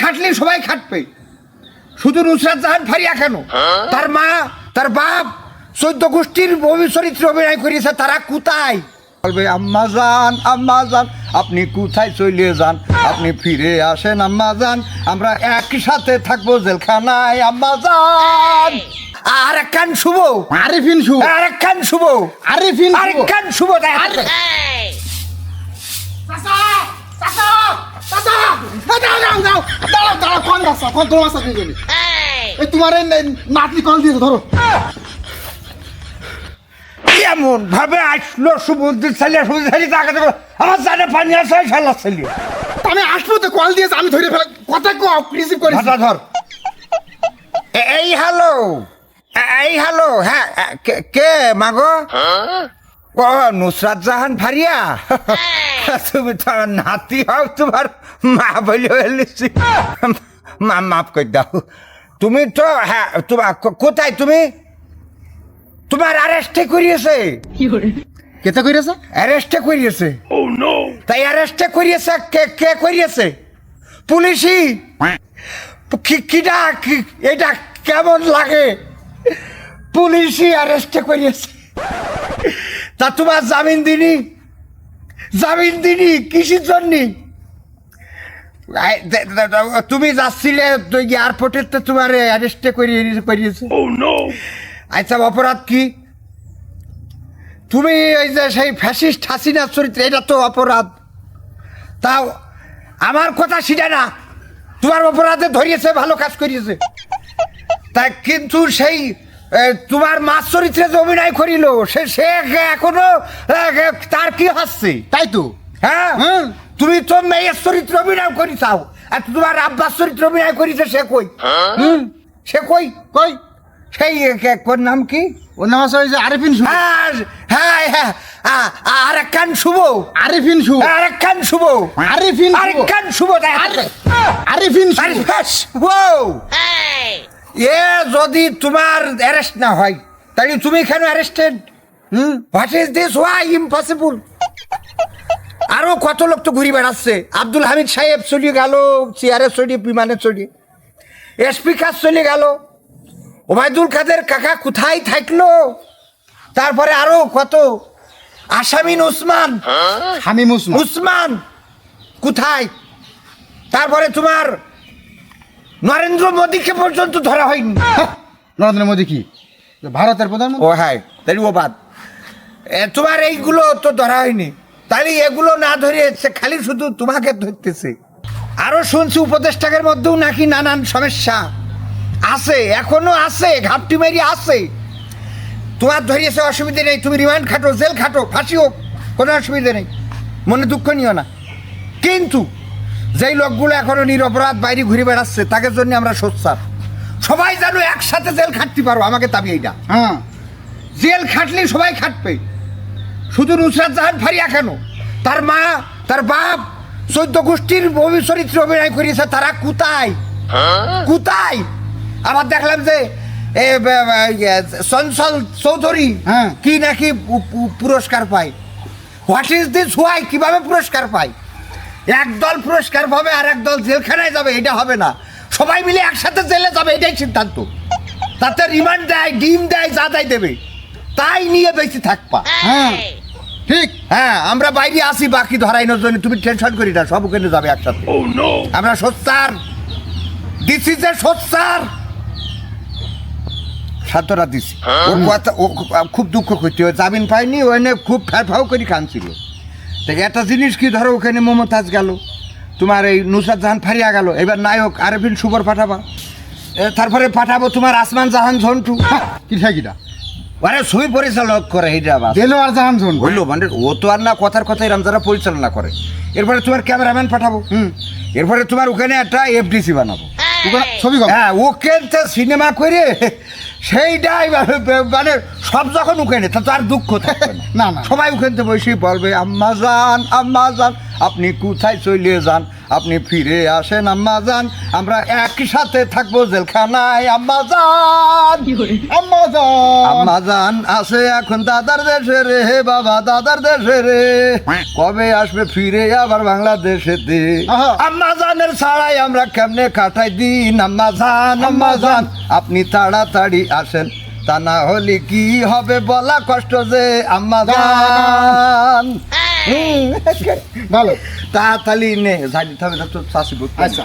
খাটলে সবাই খাটবে। শুধু নুসরাত জাহান ফারিয়া কেন? তার মা তার বাপ চোদ্দ গোষ্ঠীর চরিত্রে অভিনয় করেছে তারা কোথায়? বলবে আম্মা যান আম্মা যান আপনি কোথায় চলে যান? আপনি ফিরে আসেন আম্মা যান আমরা একই সাথে থাকব জেলখানায় আম্মা যান আর এক কান শুভ আরিফিন শু আর এক কান শুভ আরিফিন আর এক শুভ। শুভ চাচা চাচা। তোমার নাতনি কল দিয়েছে ধরো এমন ভাবে আসলো সুবুদ্ধি ছেলে সুবুদ্ধি ছেলে তাকাতে আমার জানে পানি আসে ফেলা ছেলে আমি আসব তো কল দিয়েছে আমি ধরে ফেলা কথা কো করি ধর এই হ্যালো এই হ্যালো হ্যাঁ কে- কে মাগো ও নুসরাত জাহান ফারিয়া? তুমি তো নাতি হও তোমার মা বলে ফেলেছি। মা মাফ করে দাও। তুমি তো হ্যাঁ তোমার কো- কোথায় তুমি? তোমার অ্যারেস্টে করিয়েছে? কেতে কইরেছে অ্যারেস্টে করিয়েছে? তাই অ্যারেস্টে করিয়েছে? কে কে করিয়েছে? পুলিশই কি- কিটা এটা কেমন লাগে? পুলিশই অ্যারেস্টে করিয়েছে? তা তোমার জামিন দিনি? জামিন দিনি? কিসের জন্য? তুমি যাচ্ছিলে এয়ারপোর্টে তো তোমার অ্যারেস্টে করিয়ে করিয়েছে? আচ্ছা অপরাধ কি? তুমি ওই যে সেই ফ্যাসিস্ট হাসিনার চরিত্র এটা তো অপরাধ। তাও আমার কথা সেটা না। তোমার অপরাধে ধরিয়েছে ভালো কাজ করিয়েছে। তাই কিন্তু সেই তোমার মাছ চরিত্রে যে অভিনয় করিল সে সে এখনও তার কি হচ্ছে তাই তো। হ্যাঁ? হুম। তুমি তো মেয়ের চরিত্র অভিনয় করিছাও আর তোমার আব্বাস চরিত্র অভিনয় করিছে সে কই? হুম। সে কই? কই? সেই কোন নাম কি? ওর নাম আছে আরিফিন শু হ্যাঁ হ্যাঁ হ্যাঁ আ- আর এক শুভ। আরিফিন শু আর এক শুভ। আরিফিন আর এক শুভ। শুভ। আরিফিন শু ও এ যদি তোমার অ্যারেস্ট না হয় তাহলে তুমি কেন arrested hmm? What is this why impossible আরও কত লোক তো ঘুরে বেড়াচ্ছে। আব্দুল হামিদ সাহেব চলে গেল চেয়ারে চড়িয়ে বিমানে চড়িয়ে স্পিকার চলে গেল। ওবায়দুল কাদের কাকা কোথায় থাকল? তারপরে আরও কত? আসামিন ওসমান হামিম উসমান। উসমান কোথায়? তারপরে তোমার নরেন্দ্র মোদীকে পর্যন্ত ধরা হয়নি। নরেন্দ্র মোদী কি? ভারতের ও প্রধানমন্ত্রী হ্যাঁ তাই ও বাদ। তোমার এইগুলো তো ধরা হয়নি। তাহলে এগুলো না ধরে সে খালি শুধু তোমাকে ধরতেছে। আরও শুনছি উপদেষ্টাকের মধ্যেও নাকি নানান সমস্যা। আছে এখনও আছে ঘাপটি মারি আছে। তোমার ধরিয়েছে অসুবিধা নেই তুমি রিমান্ড খাটো জেল খাটো ফাঁসি হোক কোনো অসুবিধা নেই। মনে দুঃখ নিও না। কিন্তু যেই লোকগুলো এখনও নিরপরাধ বাইরে ঘুরে বেড়াচ্ছে তাকে জন্য আমরা সোচ্চার। সবাই যেন একসাথে জেল খাটতে পারো আমাকে দাবি এইটা। হ্যাঁ। জেল খাটলে সবাই খাটবে। শুধু নুসরাত জাহান ফারিয়া কেন? তার মা তার বাপ চোদ্দ গোষ্ঠীর চরিত্রে অভিনয় করিয়েছে তারা কোথায়? কোথায়? আবার দেখলাম যে এ, চঞ্চল চৌধুরী হ্যাঁ। কি নাকি পুরস্কার পায়। What is this? হোয়াই? কীভাবে পুরস্কার পায়? একদল পুরস্কার পাবে আর একদল জেলখানায় যাবে এটা হবে না। সবাই মিলে একসাথে জেলে যাবে এটাই সিদ্ধান্ত। তাতে রিমান্ড দেয় ডিম দেয় যা দেয় দেবে। তাই নিয়ে বেশি থাকবা। হ্যাঁ। ঠিক? হ্যাঁ আমরা বাইরে আসি বাকি ধরাইনোর জন্য। তুমি টেনশন করি না সব ওখানে যাবে একসাথে। আমরা সোচ্চার। দিস ইজ এ সোচ্চার। সান্তরা দিছি। কথা ও খুব দুঃখ করতে হয়। জামিন পাইনি ওখানে খুব ফ্যাফাও করে কানছিল তো একটা জিনিস কি ধরো ওখানে মমতাজ গেল তোমার এই নুসাদ জাহান ফারিয়া গেল এবার নায়ক আরবিন সুবর পাঠাবা। তারপরে পাঠাবো তোমার আসমান জাহান ঝন্টু। কি থাকিটা আরে ছবি পরিচালক করে এইটা দেলো আর জাহান শোন হইল মানে ও তো আর না কথার কথাই রামজারা পরিচালনা করে। এরপরে তোমার ক্যামেরাম্যান পাঠাবো হুম? এরপরে তোমার ওখানে একটা এফডিসি বানাবো। ওখানে ছবি হ্যাঁ ওখান তো সিনেমা করে সেইটাই মানে সব যখন উখেনে তা তার দুঃখ থাকবে না না। সবাই উখেনতে বসে বলবে আম্মা যান আম্মা যান আপনি কোথায় চলে যান? আপনি ফিরে আসেন আম্মা যান। আমরা একই সাথে থাকব জেলখানায় আম্মা যান। আম্মা যান। আম্মা যান। আছে এখন দাদার দেশে রে হে বাবা দাদার দেশে রে। কবে আসবে ফিরে আবার বাংলাদেশেতে আহা। আম্মা জানের ছাড়াই আমরা কেমনে কাটাই দিন? আম্মা যান আম্মা যান। আপনি তাড়াতাড়ি আসেন। তা না হলে কি হবে বলা কষ্ট যে আম্মা যান। ভালো। তাড়াতাড়ি নে যাই থাকবে তো তো চাষি আচ্ছা।